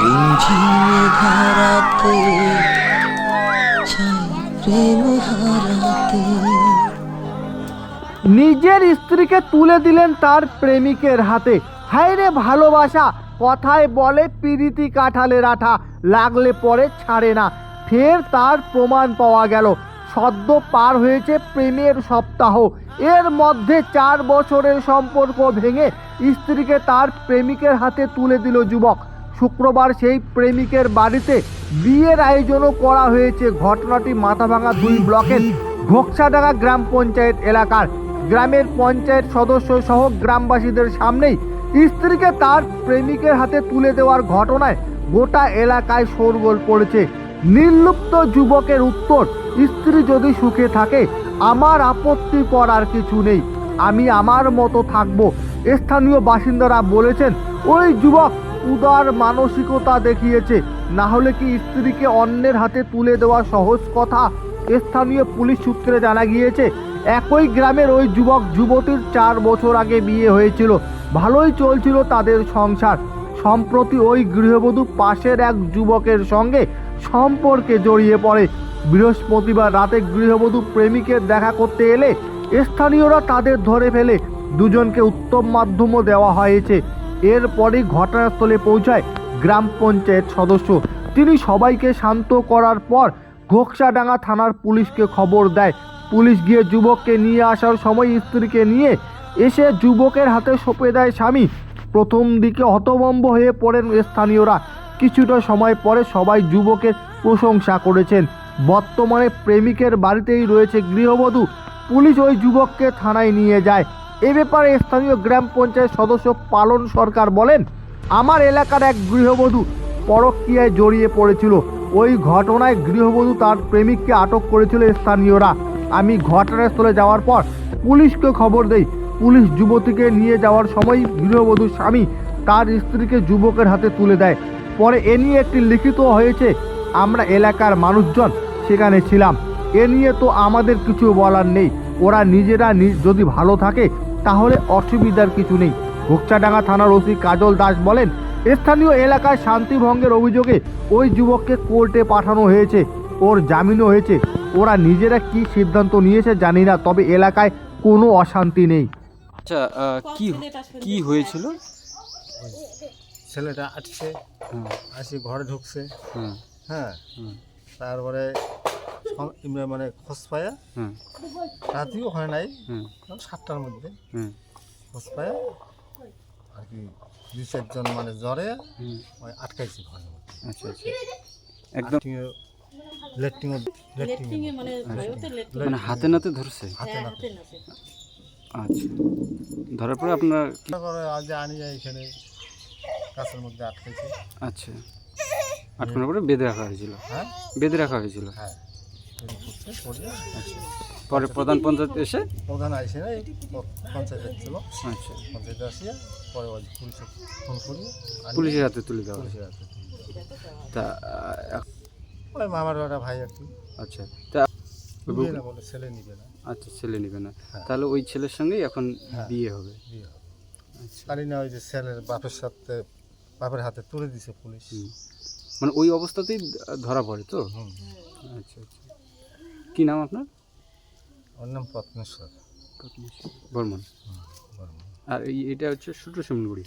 চাই প্রেম হারাতে। নিজের স্ত্রীকে তুলে দিলেন তার প্রেমিকের হাতে। হায় রে ভালোবাসা, কথায় বলে পিরিতি কাঠালের আঠা লাগলে পরে ছাড়ে না। ফের তার প্রমাণ পাওয়া গেল। সদ্য পার হয়েছে প্রেমের সপ্তাহ। এর মধ্যে চার বছরের সম্পর্ক ভেঙে স্ত্রীকে তার প্রেমিকের হাতে তুলে দিল যুবক। শুক্রবার সেই প্রেমিকের বাড়িতে বিয়ের আয়োজনও করা হয়েছে। ঘটনাটি মাথাভাঙা দুই ব্লকের ঘোকসাডাঙ্গা গ্রাম পঞ্চায়েত এলাকার। গ্রামের পঞ্চায়েত সদস্য সহ গ্রামবাসীদের সামনেই স্ত্রীকে তার প্রেমিকের হাতে তুলে দেওয়ার ঘটনায় গোটা এলাকায় শোরগোল পড়েছে। নির্লুপ্ত যুবকের উত্তর, স্ত্রী যদি সুখে থাকে, আমার আপত্তি করার কিছু নেই। আমি আমার মতো থাকব। স্থানীয় বাসিন্দারা বলেছেন, ওই যুবক উদার মানসিকতা দেখিয়েছে। না হলে কি স্ত্রীকে অন্যের হাতে তুলে দেওয়া সহজ কথা? স্থানীয় পুলিশ সূত্রে জানা গিয়েছে, একই গ্রামের ওই যুবক যুবতীর চার বছর আগে বিয়ে হয়েছিল। ভালোই চলছিল তাদের সংসার। সম্প্রতি ওই গৃহবধূ পাশের এক যুবকের সঙ্গে সম্পর্কে জড়িয়ে পড়ে। বৃহস্পতিবার রাতে গৃহবধূ প্রেমিকের দেখা করতে এলে স্থানীয়রা তাদের ধরে ফেলে। দুজনকে উত্তম মাধ্যমও দেওয়া হয়েছে। এরপরই ঘটনাস্থলে পৌঁছায় গ্রাম পঞ্চায়েত সদস্য। তিনি সবাইকে শান্ত করার পর ঘোকসাডাঙ্গা থানার পুলিশকে খবর দেয়। পুলিশ গিয়ে যুবককে নিয়ে আসার সময় স্ত্রীকে নিয়ে এসে যুবকের হাতে সঁপে দেয় স্বামী। প্রথম দিকে হতভম্ব হয়ে পড়েন স্থানীয়রা। কিছুটা সময় পরে সবাই যুবকের প্রশংসা করেছেন। বর্তমানে প্রেমিকের বাড়িতেই রয়েছে গৃহবধূ। পুলিশ ওই যুবককে থানায় নিয়ে যায়। এ ব্যাপারে স্থানীয় গ্রাম পঞ্চায়েত সদস্য পালন সরকার বলেন, আমার এলাকার এক গৃহবধূ পরক্রিয়ায় জড়িয়ে পড়েছিল। ওই ঘটনায় গৃহবধূ তার প্রেমিককে আটক করেছিল স্থানীয়রা। আমি ঘটনাস্থলে যাওয়ার পর পুলিশকে খবর দেই। পুলিশ যুবতীকে নিয়ে যাওয়ার সময় গৃহবধূর স্বামী তার স্ত্রীকে যুবকের হাতে তুলে দেয়। পরে এ নিয়ে একটি লিখিত হয়েছে, আমরা এলাকার মানুষজন, সেখানে ছিলাম। এ নিয়ে তো আমাদের কিছু বলার নেই। ওরা নিজেরা যদি ভালো থাকে তাহলে অসুবিধার কিছু নেই। ঘোকচাডাঙ্গা থানার ওসি কাজল দাস বলেন স্থানীয় এলাকায় শান্তি ভঙ্গের অভিযোগে ওই যুবককে কোর্টে পাঠানো হয়েছে ওর জামিনও হয়েছে। ওরা নিজেরা কি সিদ্ধান্ত নিয়েছে জানি না তবে এলাকায় কোনো অশান্তি নেই। আচ্ছা কি কি হয়েছিল? ছেলেটা আসছে আসি ঘরে ঢুকছে। হ্যাঁ। হুম, তারপরে মানে খোঁজ পায়া। হুম, রাতিও হয় নাই। হুম, সাতটার মধ্যে হুম, খোঁজ পায়া আর কি দুই চারজন মানে জ্বরে হুম, ওই আটকাইছে ঘরের মধ্যে। আচ্ছা আচ্ছা। একদম লেট্রিং মানে মানে হাতে নাতে ধরছে? হাতে নাতে। আচ্ছা। ধরার পরে আপনার কি- করে আজ আনি যায় এখানে কাছের মধ্যে আটকাইছে। আচ্ছা। আটকানোর পরে বেঁধে রাখা হয়েছিল? হ্যাঁ। বেঁধে রাখা হয়েছিল? হ্যাঁ। পরে প্রধান পঞ্চায়েত এসে? প্রধান আইসে না পঞ্চায়েত ছিল আচ্ছা। পঞ্চায়েতে আসিয়া পরে ওই পুলিশে ফোন করি পুলিশের হাতে তুলে দেওয়া পুলিশের হাতে তা ওই মামার ওরা ভাই আর কি। আচ্ছা তা বলে ছেলে নিবে না। আচ্ছা ছেলে নেবে না। হ্যাঁ। তাহলে ওই ছেলের সঙ্গেই এখন হ্যাঁ। বিয়ে হবে? বিয়ে হবে। আচ্ছা। তারই না ওই যে ছেলের বাপের সাথে বাপের হাতে তুলে দিছে পুলিশ। মানে ওই অবস্থাতেই ধরা পড়ে তো? আচ্ছা আচ্ছা। কী নাম আপনার? ওর নাম পদ্মেশ্বর। বর্মন। বর্মন। আর এই এটা হচ্ছে ছোটো শিমলগুড়ি